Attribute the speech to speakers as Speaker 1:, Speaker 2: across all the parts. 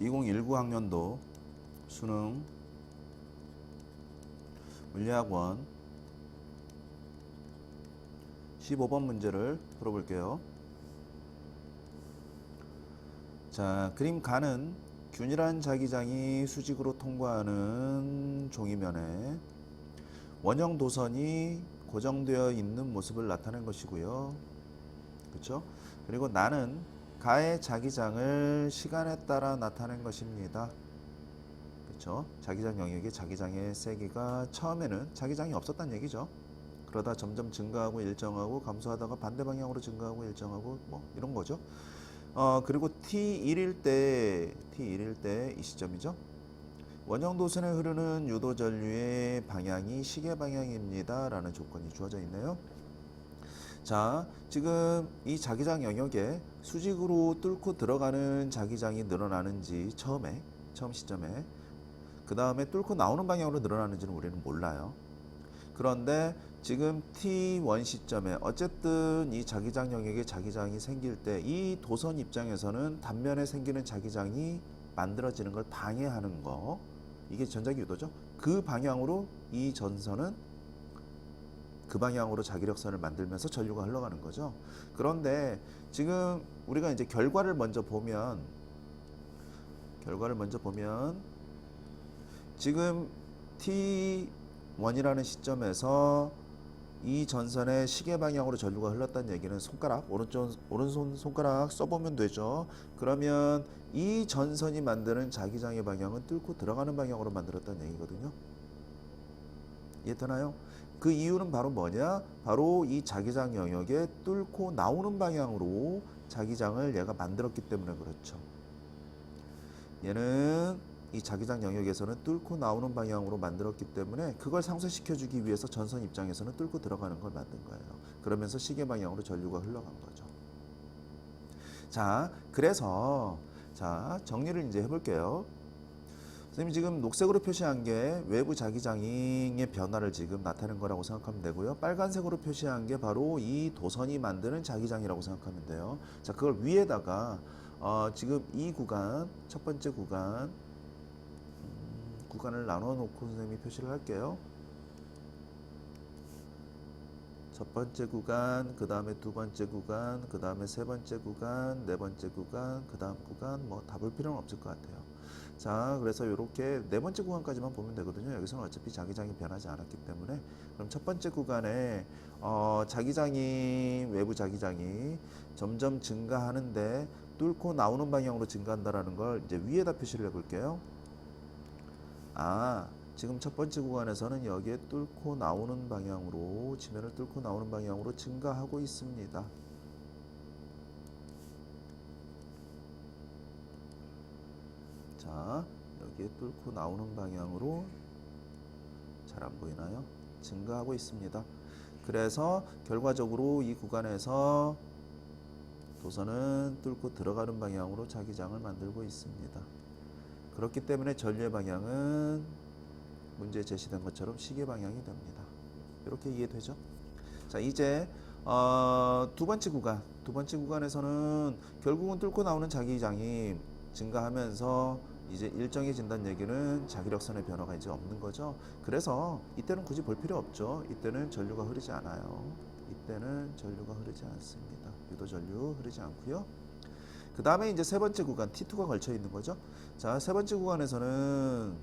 Speaker 1: 2019 학년도 수능 물리학원 15번 문제를 풀어볼게요. 자, 그림 가는 균일한 자기장이 수직으로 통과하는 종이면에 원형 도선이 고정되어 있는 모습을 나타낸 것이고요. 그렇죠? 그리고 나는 가의 자기장을 시간에 따라 나타낸 것입니다. 그렇죠? 자기장 영역의 자기장의 세기가 처음에는 자기장이 없었다는 얘기죠. 그러다 점점 증가하고 일정하고 감소하다가 반대 방향으로 증가하고 일정하고 뭐 이런 거죠. 어 그리고 T1일 때 T1일 때 이 시점이죠. 원형 도선에 흐르는 유도 전류의 방향이 시계 방향입니다라는 조건이 주어져 있네요. 자, 지금 이 자기장 영역에 수직으로 뚫고 들어가는 자기장이 늘어나는지 처음에 처음 시점에 그 다음에 뚫고 나오는 방향으로 늘어나는지는 우리는 몰라요. 그런데 지금 T1 시점에 어쨌든 이 자기장 영역에 자기장이 생길 때 이 도선 입장에서는 단면에 생기는 자기장이 만들어지는 걸 방해하는 거 이게 전자기 유도죠. 그 방향으로 이 전선은 그 방향으로 자기력선을 만들면서 전류가 흘러가는 거죠. 그런데 지금 우리가 이제 결과를 먼저 보면 결과를 먼저 보면 지금 T1이라는 시점에서 이 전선의 시계 방향으로 전류가 흘렀다는 얘기는 손가락 오른쪽 오른손 손가락 써보면 되죠. 그러면 이 전선이 만드는 자기장의 방향은 뚫고 들어가는 방향으로 만들었다는 얘기거든요. 이해되나요? 그 이유는 바로 뭐냐? 바로 이 자기장 영역에 뚫고 나오는 방향으로 자기장을 얘가 만들었기 때문에 그렇죠. 얘는 이 자기장 영역에서는 뚫고 나오는 방향으로 만들었기 때문에 그걸 상쇄시켜주기 위해서 전선 입장에서는 뚫고 들어가는 걸 만든 거예요. 그러면서 시계 방향으로 전류가 흘러간 거죠. 자, 그래서 자 정리를 이제 해볼게요. 선생님 지금 녹색으로 표시한 게 외부 자기장의 변화를 지금 나타낸 거라고 생각하면 되고요. 빨간색으로 표시한 게 바로 이 도선이 만드는 자기장이라고 생각하면 돼요. 자, 그걸 위에다가 어, 지금 이 구간, 첫 번째 구간, 음, 구간을 나눠 놓고 선생님이 표시를 할게요. 첫 번째 구간, 그 다음에 두 번째 구간, 그 다음에 세 번째 구간, 네 번째 구간, 그 다음 구간, 뭐 다 볼 필요는 없을 것 같아요. 자, 그래서 이렇게 네 번째 구간까지만 보면 되거든요. 여기서는 어차피 자기장이 변하지 않았기 때문에 그럼 첫 번째 구간에 어, 자기장이 외부 자기장이 점점 증가하는데 뚫고 나오는 방향으로 증가한다라는 걸 이제 위에다 표시를 해볼게요. 아, 지금 첫 번째 구간에서는 여기에 뚫고 나오는 방향으로 지면을 뚫고 나오는 방향으로 증가하고 있습니다. 자, 여기에 뚫고 나오는 방향으로 잘 안 보이나요? 증가하고 있습니다. 그래서 결과적으로 이 구간에서 도선은 뚫고 들어가는 방향으로 자기장을 만들고 있습니다. 그렇기 때문에 전류의 방향은 문제 제시된 것처럼 시계 방향이 됩니다. 이렇게 이해되죠? 자, 이제 어, 두 번째 구간, 두 번째 구간에서는 결국은 뚫고 나오는 자기장이 증가하면서 이제 일정해진다는 얘기는 자기력선의 변화가 이제 없는 거죠. 그래서 이때는 굳이 볼 필요 없죠. 이때는 전류가 흐르지 않아요. 이때는 전류가 흐르지 않습니다. 유도 전류 흐르지 않고요. 그 다음에 이제 세 번째 구간 T2가 걸쳐 있는 거죠. 자, 세 번째 구간에서는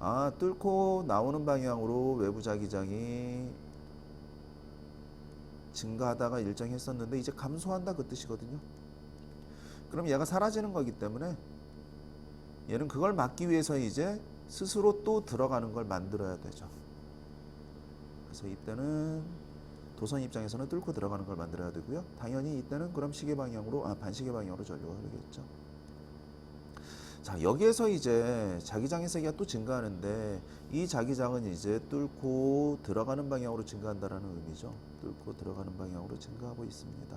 Speaker 1: 아, 뚫고 나오는 방향으로 외부 자기장이 증가하다가 일정했었는데 이제 감소한다 그 뜻이거든요. 그럼 얘가 사라지는 거기 때문에 얘는 그걸 막기 위해서 이제 스스로 또 들어가는 걸 만들어야 되죠. 그래서 이때는 도선 입장에서는 뚫고 들어가는 걸 만들어야 되고요. 당연히 이때는 그럼 시계 방향으로 아 반시계 방향으로 전류가 흐르겠죠. 자 여기에서 이제 자기장의 세기가 또 증가하는데 이 자기장은 이제 뚫고 들어가는 방향으로 증가한다라는 의미죠. 뚫고 들어가는 방향으로 증가하고 있습니다.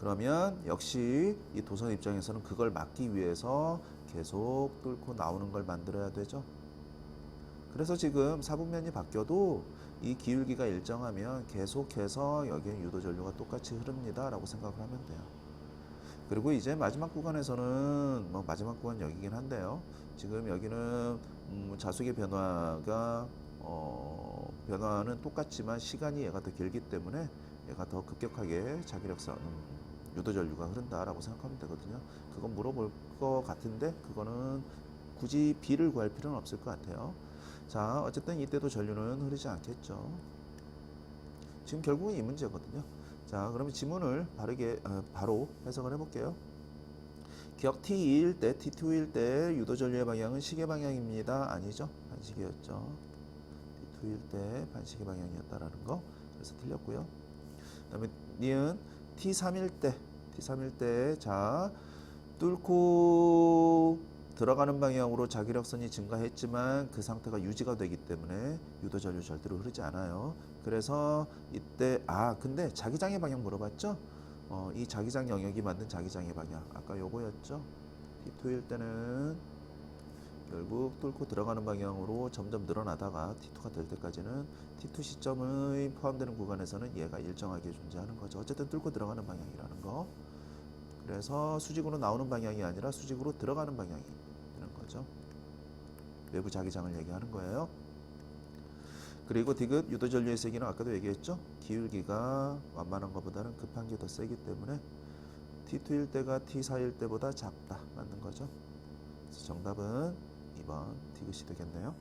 Speaker 1: 그러면 역시 이 도선 입장에서는 그걸 막기 위해서 계속 뚫고 나오는 걸 만들어야 되죠. 그래서 지금 사분면이 바뀌어도 이 기울기가 일정하면 계속해서 여기에 유도 전류가 똑같이 흐릅니다라고 생각을 하면 돼요. 그리고 이제 마지막 구간에서는 뭐 마지막 구간 여기긴 한데요. 지금 여기는 음, 자속의 변화가 어, 변화는 똑같지만 시간이 얘가 더 길기 때문에 얘가 더 급격하게 자기력선 음, 유도 전류가 흐른다라고 생각하면 되거든요. 그건 물어볼 것 같은데 그거는 굳이 B를 구할 필요는 없을 것 같아요. 자, 어쨌든 이때도 전류는 흐르지 않겠죠. 지금 결국은 이 문제거든요. 자, 그러면 지문을 바르게 어, 바로 해석을 해볼게요. 기억 T2일 때, T2일 때 유도 전류의 방향은 시계 방향입니다. 아니죠? 반시계였죠. T2일 때 반시계 방향이었다라는 거. 그래서 틀렸고요. 그다음에 니은 T3일 때, T3일 때, 자 뚫고 들어가는 방향으로 자기력선이 증가했지만 그 상태가 유지가 되기 때문에 유도 전류 절대로 흐르지 않아요. 그래서 이때 아 근데 자기장의 방향 물어봤죠? 어, 이 자기장 영역이 만든 자기장의 방향 아까 요거였죠? T2일 때는 결국 뚫고 들어가는 방향으로 점점 늘어나다가 T2가 될 때까지는 T2 시점의 포함되는 구간에서는 얘가 일정하게 존재하는 거죠. 어쨌든 뚫고 들어가는 방향이라는 거. 그래서 수직으로 나오는 방향이 아니라 수직으로 들어가는 방향이 거죠. 외부 자기장을 얘기하는 거예요. 그리고 디귿 유도 전류의 세기는 아까도 얘기했죠. 기울기가 완만한 것보다는 급한 게 더 세기 때문에 T2일 때가 T4일 때보다 작다 맞는 거죠. 정답은 2번 디귿이 되겠네요.